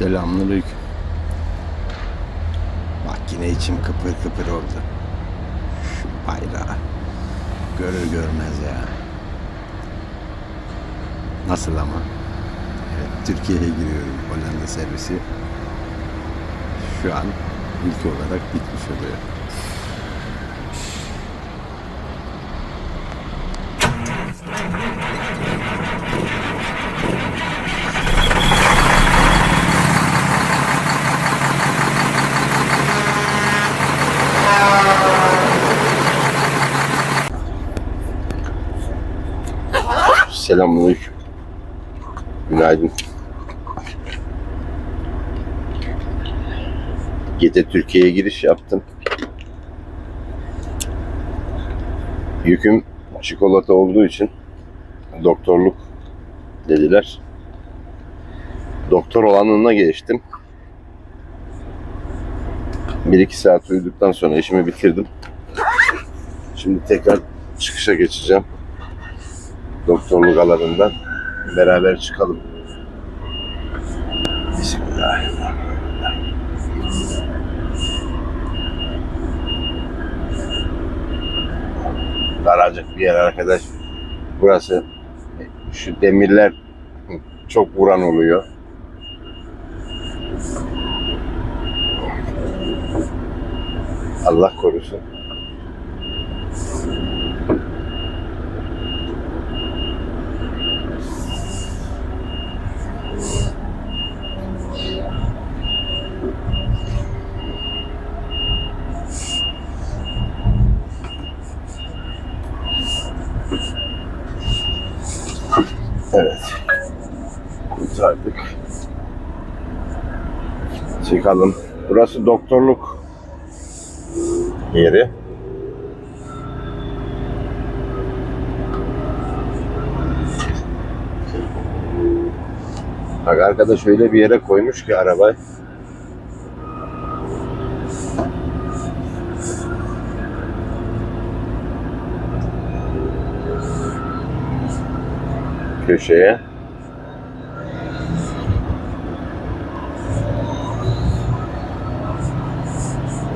Selamünaleyküm. Bak yine içim kıpır kıpır oldu. Şu bayrağı. Görür görmez ya. Nasıl ama? Evet, Türkiye'ye giriyorum Hollanda servisi. Şu an ilk olarak bitmiş oluyor. Selamünaleyküm. Günaydın. Gece Türkiye'ye giriş yaptım. Yüküm çikolata olduğu için doktorluk dediler. Doktor olanına geçtim. Bir iki saat uyuduktan sonra işimi bitirdim. Şimdi tekrar çıkışa geçeceğim doktorluk alanından beraber çıkalım. Bismillahirrahmanirrahim. Daracık bir yer arkadaş. Burası şu demirler çok vuran oluyor. Allah korusun. Evet. Kurtardık. Çıkalım. Burası doktorluk yeri. Bak arkadaş öyle bir yere koymuş ki arabayı. Köşeye.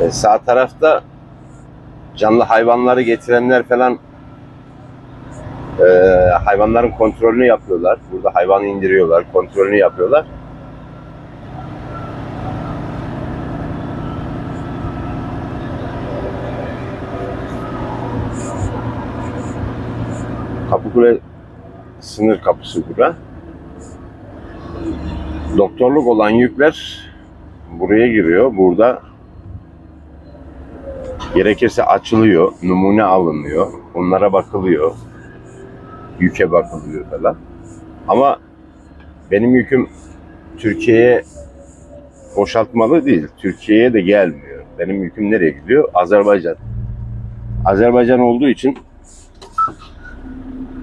E, sağ tarafta canlı hayvanları getirenler falan e, hayvanların kontrolünü yapıyorlar. Burada hayvanı indiriyorlar, kontrolünü yapıyorlar. Kapıkule sınır kapısı bura. Doktorluk olan yükler buraya giriyor. Burada gerekirse açılıyor, numune alınıyor, onlara bakılıyor, yüke bakılıyor falan. Ama benim yüküm Türkiye'ye boşaltmalı değil, Türkiye'ye de gelmiyor. Benim yüküm nereye gidiyor? Azerbaycan. Azerbaycan olduğu için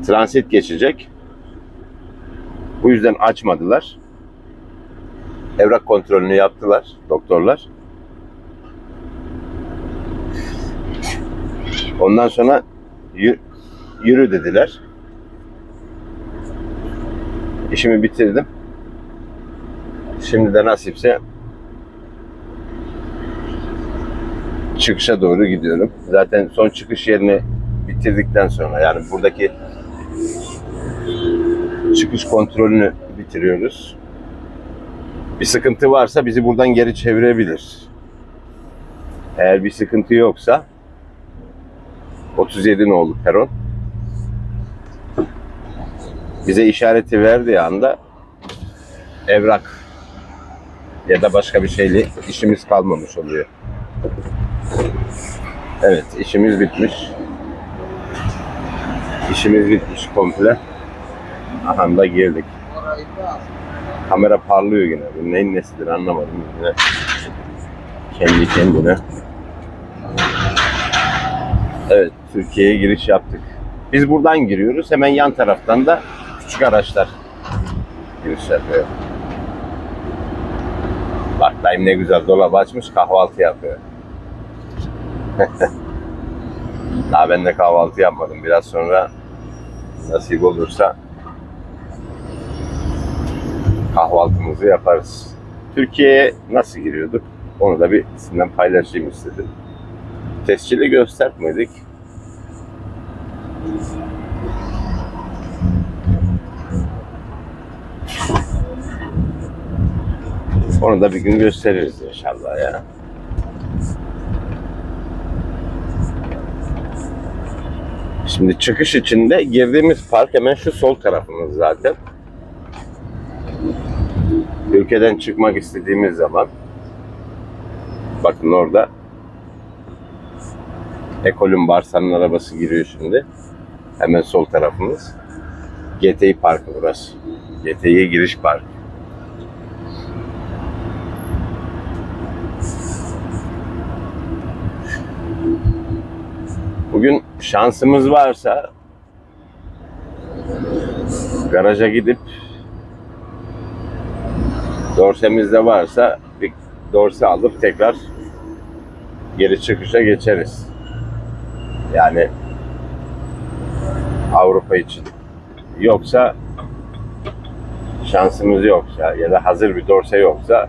transit geçecek. Bu yüzden açmadılar. Evrak kontrolünü yaptılar doktorlar. Ondan sonra yürü, dediler. İşimi bitirdim. Şimdi de nasipse çıkışa doğru gidiyorum. Zaten son çıkış yerini bitirdikten sonra yani buradaki çıkış kontrolünü bitiriyoruz. Bir sıkıntı varsa bizi buradan geri çevirebilir. Eğer bir sıkıntı yoksa 37 nolu peron bize işareti verdiği anda evrak ya da başka bir şeyle işimiz kalmamış oluyor. Evet, işimiz bitmiş. İşimiz bitmiş komple. Aha da girdik. Kamera parlıyor yine. Bu neyin nesidir anlamadım yine. Kendi kendine. Evet, Türkiye'ye giriş yaptık. Biz buradan giriyoruz. Hemen yan taraftan da küçük araçlar giriş yapıyor. Bak dayım ne güzel dolap açmış kahvaltı yapıyor. Daha ben de kahvaltı yapmadım. Biraz sonra nasip olursa kahvaltımızı yaparız. Türkiye'ye nasıl giriyorduk? Onu da bir sizinle paylaşayım istedim. Tescili göstermedik. Onu da bir gün gösteririz inşallah ya. Şimdi çıkış içinde girdiğimiz park hemen şu sol tarafımız zaten. Ülkeden çıkmak istediğimiz zaman bakın orada Ekol'ün Barsa'nın arabası giriyor şimdi. Hemen sol tarafımız. GTİ Parkı burası. GTİ'ye giriş parkı. Bugün şansımız varsa garaja gidip dorsemizde varsa bir dorse alıp tekrar geri çıkışa geçeriz. Yani Avrupa için. Yoksa şansımız yoksa ya da hazır bir dorse yoksa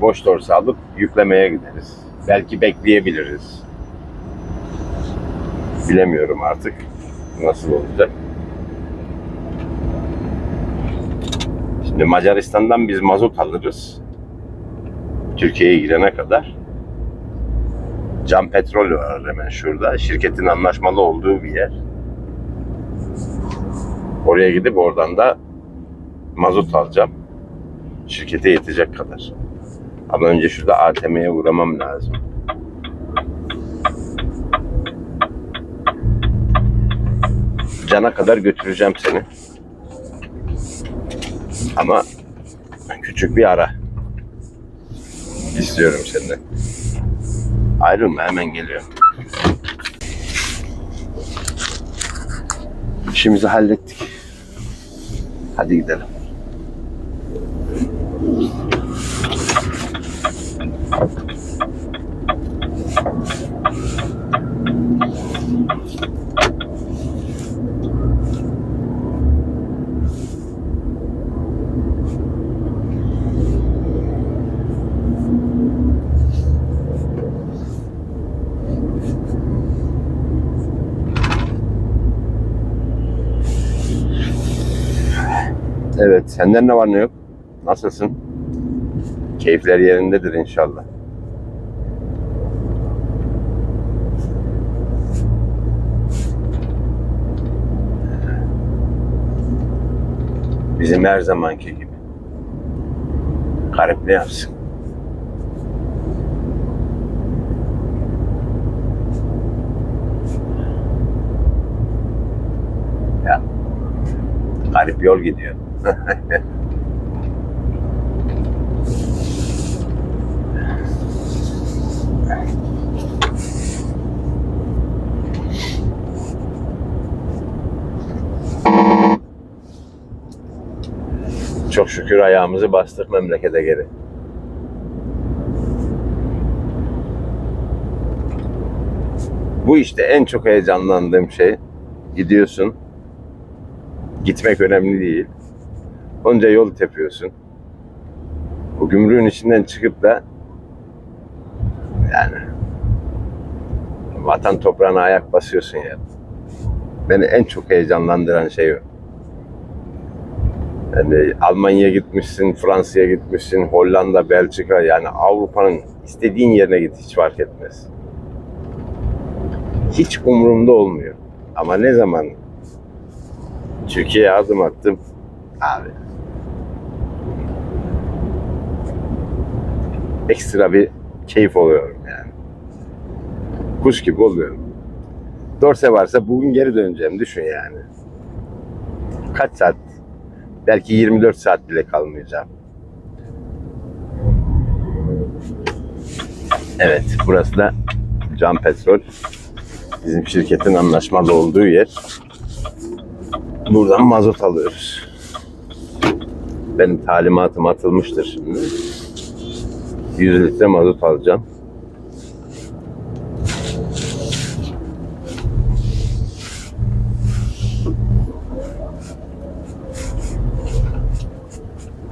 boş dorse alıp yüklemeye gideriz. Belki bekleyebiliriz. Bilemiyorum artık nasıl olacak. Şimdi Macaristan'dan biz mazot alırız. Türkiye'ye girene kadar. Can Petrol var hemen şurada. Şirketin anlaşmalı olduğu bir yer. Oraya gidip oradan da mazot alacağım. Şirkete yetecek kadar. Ama önce şurada ATM'ye uğramam lazım. Cana kadar götüreceğim seni. Ama küçük bir ara istiyorum senden. Ayrılma hemen geliyorum. İşimizi hallettik. Hadi gidelim. Evet, senden ne var ne yok? Nasılsın? Keyifler yerindedir inşallah. Bizim her zamanki gibi. Garip ne yapsın? Ya. Garip yol gidiyor. Çok şükür ayağımızı bastık memlekete geri. Bu işte en çok heyecanlandığım şey. Gidiyorsun. Gitmek önemli değil. Onca yol tepiyorsun. O gümrüğün içinden çıkıp da yani vatan toprağına ayak basıyorsun ya. Beni en çok heyecanlandıran şey o. Yani Almanya'ya gitmişsin, Fransa'ya gitmişsin, Hollanda, Belçika yani Avrupa'nın istediğin yerine git hiç fark etmez. Hiç umurumda olmuyor. Ama ne zaman Türkiye'ye adım attım abi ekstra bir keyif oluyorum yani. Kuş gibi oluyorum. Dorse varsa bugün geri döneceğim düşün yani. Kaç saat? Belki 24 saat bile kalmayacağım. Evet, burası da Can Petrol. Bizim şirketin anlaşmalı olduğu yer. Buradan mazot alıyoruz. Benim talimatım atılmıştır şimdi. 100 litre mazot alacağım.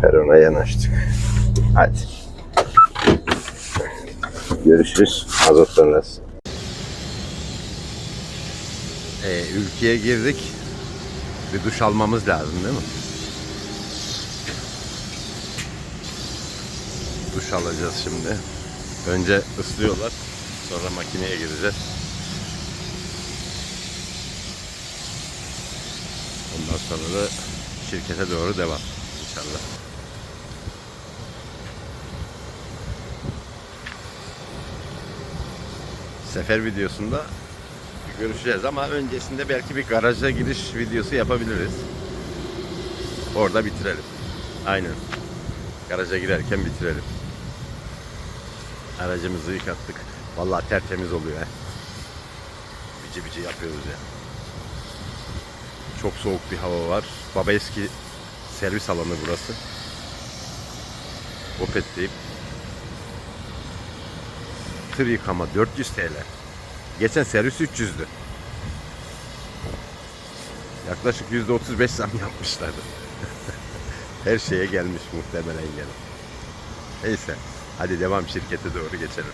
Perona yanaştık. Hadi. Görüşürüz. Azot sonrası. Ee, ülkeye girdik. Bir duş almamız lazım değil mi? Duş alacağız şimdi. Önce ıslıyorlar. Sonra makineye gireceğiz. Ondan sonra da şirkete doğru devam inşallah. Sefer videosunda görüşeceğiz ama öncesinde belki bir garaja giriş videosu yapabiliriz. Orada bitirelim. Aynen. Garaja girerken bitirelim. Aracımızı yıkattık. Vallahi tertemiz oluyor he. Bici bici yapıyoruz ya. Çok soğuk bir hava var. Baba eski servis alanı burası. Opet'teyim. Tır yıkama 400 TL. Geçen servis 300'dü. Yaklaşık %35 zam yapmışlardı. Her şeye gelmiş muhtemelen gene. Neyse. Hadi devam şirkete doğru geçelim.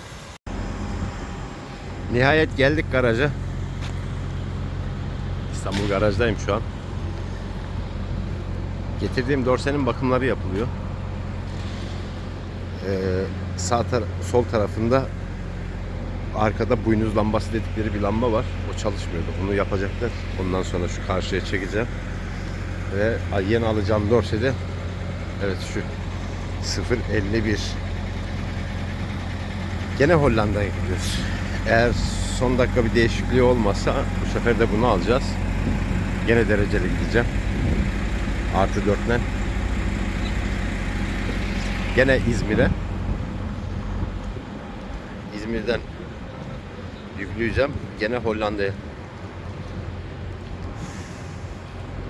Nihayet geldik garaja. İstanbul garajdayım şu an. Getirdiğim dorsenin bakımları yapılıyor. Ee, sağ tar- sol tarafında arkada buynuz lambası dedikleri bir lamba var. O çalışmıyordu. Onu yapacaklar. Ondan sonra şu karşıya çekeceğim. Ve yeni alacağım dorse de evet şu 051 Gene Hollanda'ya gidiyoruz. Eğer son dakika bir değişikliği olmazsa bu sefer de bunu alacağız. Gene dereceli gideceğim. Artı dörtle. Gene İzmir'e. İzmir'den yükleyeceğim. Gene Hollanda'ya.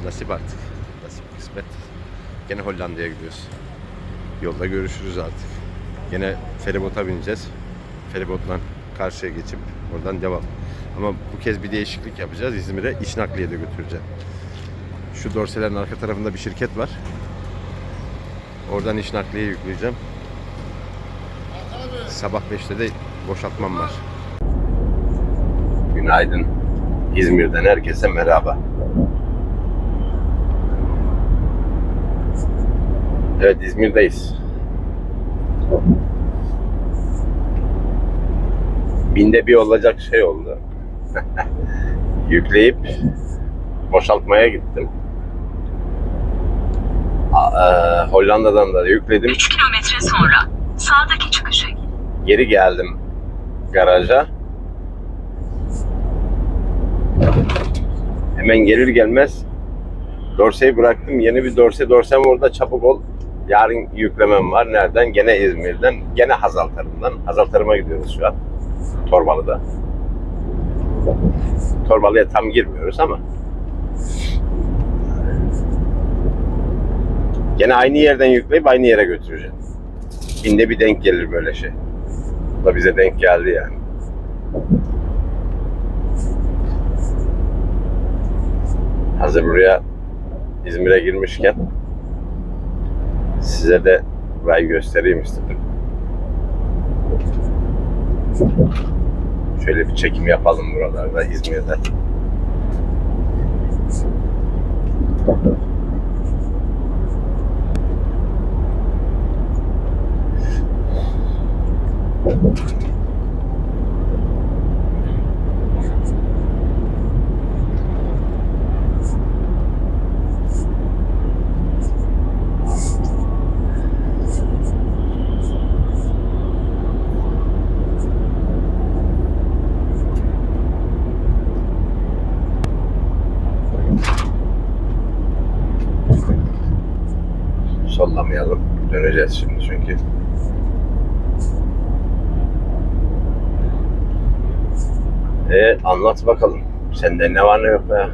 Nasip artık. Nasip kısmet. Gene Hollanda'ya gidiyoruz. Yolda görüşürüz artık. Gene feribota bineceğiz. Feribotla karşıya geçip oradan devam. Ama bu kez bir değişiklik yapacağız. İzmir'e iş nakliye de götüreceğim. Şu dorselerin arka tarafında bir şirket var. Oradan iş nakliye yükleyeceğim. Sabah 5'te de boşaltmam var. Günaydın. İzmir'den herkese merhaba. Evet İzmir'deyiz. Binde bir olacak şey oldu. Yükleyip boşaltmaya gittim. A- e, Hollanda'dan da yükledim. 3 kilometre sonra sağdaki çıkışa. Geri geldim garaja. Hemen gelir gelmez dorseyi bıraktım. Yeni bir dorse. Dorsem orada çabuk ol. Yarın yüklemem var. Nereden? Gene İzmir'den. Gene Hazaltarım'dan. Hazaltarım'a gidiyoruz şu an. Torbalı'da. Torbalı'ya tam girmiyoruz ama. Gene aynı yerden yükleyip aynı yere götüreceğim. Binde bir denk gelir böyle şey. Bu da bize denk geldi yani. Hazır buraya İzmir'e girmişken size de burayı göstereyim istedim. Şöyle bir çekim yapalım buralarda İzmir'de. Sollamayalım. Döneceğiz şimdi çünkü. E anlat bakalım. Sende ne var ne yok ya?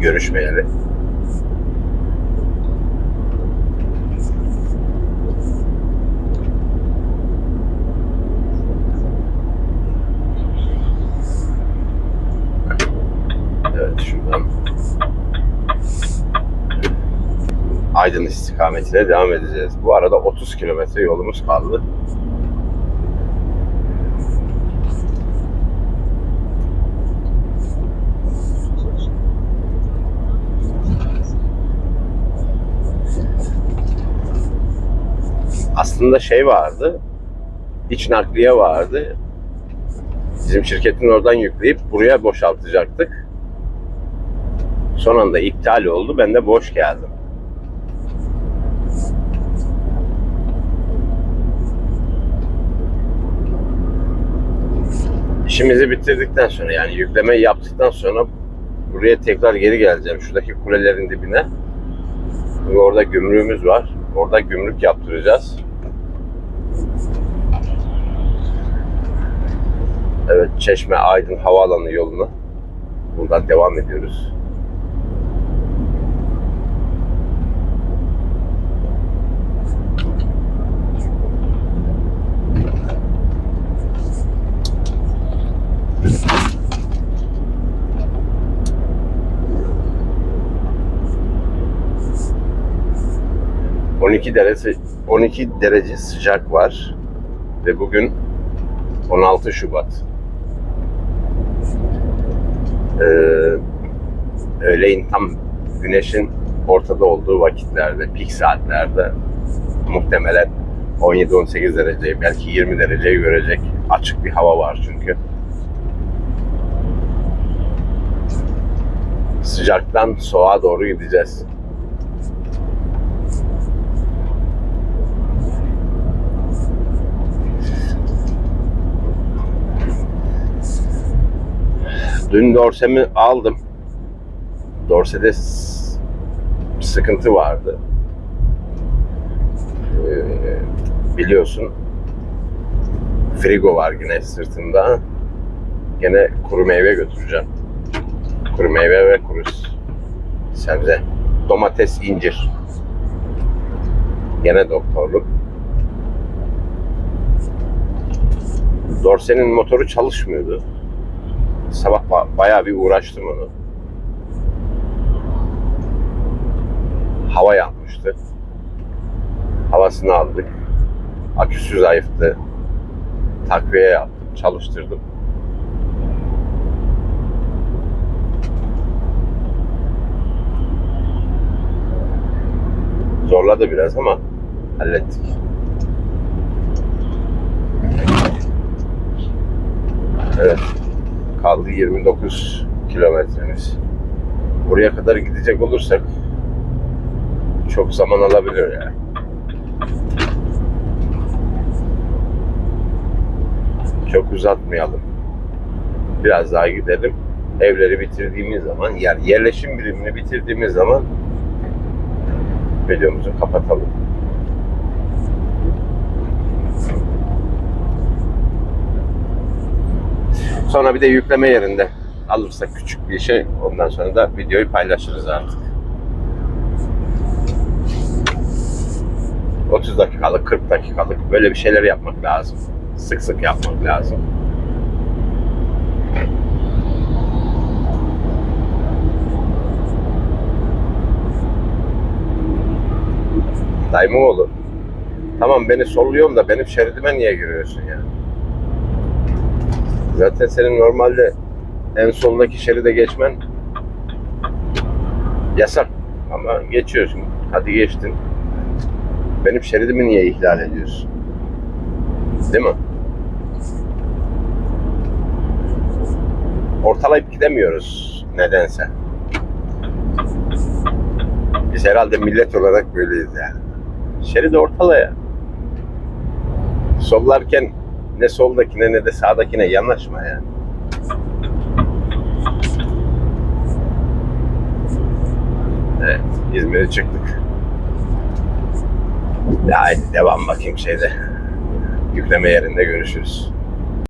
Görüşmeyeli. Evet şuradan. Aydın istikametine devam edeceğiz. Bu arada 30 kilometre yolumuz kaldı. Aslında şey vardı. iç nakliye vardı. Bizim şirketin oradan yükleyip buraya boşaltacaktık. Son anda iptal oldu. Ben de boş geldim. İşimizi bitirdikten sonra yani yüklemeyi yaptıktan sonra buraya tekrar geri geleceğim. Şuradaki kulelerin dibine. Orada gümrüğümüz var. Orada gümrük yaptıracağız. Evet Çeşme Aydın Havaalanı yoluna buradan devam ediyoruz. ...12 derece 12 derece sıcak var ve bugün 16 Şubat. Ee, öğleyin tam güneşin ortada olduğu vakitlerde, pik saatlerde muhtemelen 17-18 derece, belki 20 dereceyi görecek açık bir hava var çünkü. Sıcaktan soğuğa doğru gideceğiz. Dün dorsemi aldım. Dorsede sıkıntı vardı. Ee, biliyorsun. Frigo var yine sırtında. Gene kuru meyve götüreceğim. Kuru meyve ve kuru sebze. Domates, incir. Gene doktorluk. Dorsenin motoru çalışmıyordu. Sabah ba- bayağı bir uğraştım onu. Hava yanmıştı. Havasını aldık. Aküsü zayıftı. Takviye yaptım, çalıştırdım. Zorladı biraz ama hallettik. Evet. Kaldı 29 kilometremiz. Buraya kadar gidecek olursak çok zaman alabilir yani. Çok uzatmayalım. Biraz daha gidelim. Evleri bitirdiğimiz zaman, yani yerleşim birimini bitirdiğimiz zaman videomuzu kapatalım. Sonra bir de yükleme yerinde alırsak küçük bir şey ondan sonra da videoyu paylaşırız artık. 30 dakikalık, 40 dakikalık böyle bir şeyler yapmak lazım. Sık sık yapmak lazım. Daymoğlu. Tamam beni solluyorsun da benim şeridime niye giriyorsun ya? Zaten senin normalde en soldaki şeride geçmen yasak. Ama geçiyorsun. Hadi geçtin. Benim şeridimi niye ihlal ediyorsun? Değil mi? Ortalayıp gidemiyoruz nedense. Biz herhalde millet olarak böyleyiz yani. Şeridi ortala ya. Sollarken ne soldakine ne de sağdakine yanaşma yani. Evet, İzmir'e çıktık. Ya devam bakayım şeyde. Yükleme yerinde görüşürüz.